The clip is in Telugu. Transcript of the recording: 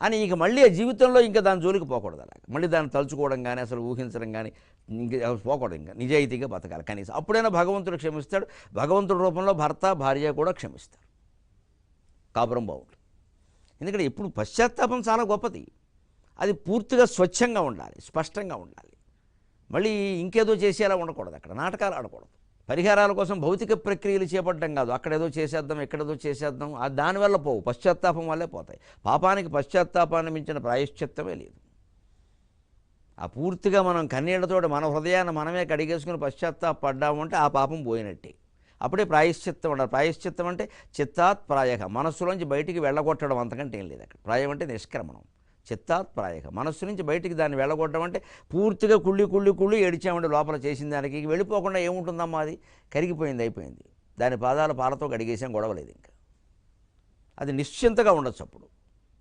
అని ఇంక మళ్ళీ ఆ జీవితంలో ఇంకా దాని జోలికి పోకూడదు అలాగ. మళ్ళీ దాన్ని తలుచుకోవడం కానీ అసలు ఊహించడం కానీ ఇంకా పోకూడదు ఇంకా. నిజాయితీగా బతకాలి. కనీసం అప్పుడైనా భగవంతుడు క్షమిస్తాడు. భగవంతుడి రూపంలో భర్త భార్య కూడా క్షమిస్తారు. కాపురం బాగుంటుంది ఎందుకంటే ఎప్పుడు పశ్చాత్తాపం చాలా గొప్పది. అది పూర్తిగా స్వచ్ఛంగా ఉండాలి స్పష్టంగా ఉండాలి. మళ్ళీ ఇంకేదో చేసేలా ఉండకూడదు అక్కడ. నాటకాలు ఆడకూడదు. పరిహారాల కోసం భౌతిక ప్రక్రియలు చేపట్టడం కాదు. అక్కడేదో చేసేద్దాం ఎక్కడేదో చేసేద్దాం. అది దానివల్ల పోవు. పశ్చాత్తాపం వల్లే పోతాయి. పాపానికి పశ్చాత్తాపాన్ని మించిన ప్రాయశ్చిత్తమే లేదు. ఆ పూర్తిగా మనం కన్నీళ్ళతోటి మన హృదయాన్ని మనమే కడిగేసుకుని పశ్చాత్తాపడ్డాము అంటే ఆ పాపం పోయినట్టే. అప్పుడే ప్రాయశ్చిత్తం ఉండాలి. ప్రాయశ్చిత్తం అంటే చిత్తాత్ ప్రాయ. మనస్సులోంచి బయటికి వెళ్ళగొట్టడం అంతకంటే ఏం లేదు అక్కడ. ప్రాయం అంటే నిష్క్రమణం. చిత్తాత్ప్రాయక మనస్సు నుంచి బయటికి దాన్ని వెళ్ళగొట్టడం అంటే పూర్తిగా కుళ్ళి కుళ్ళి కుళ్ళి ఏడిచామంటే లోపల చేసిన దానికి ఇక వెళ్ళిపోకుండా ఏముంటుందమ్మా అది? కరిగిపోయింది అయిపోయింది. దాని పాదాల పాలతో కడిగేసాం గొడవలేదు ఇంకా. అది నిశ్చింతగా ఉండొచ్చు అప్పుడు.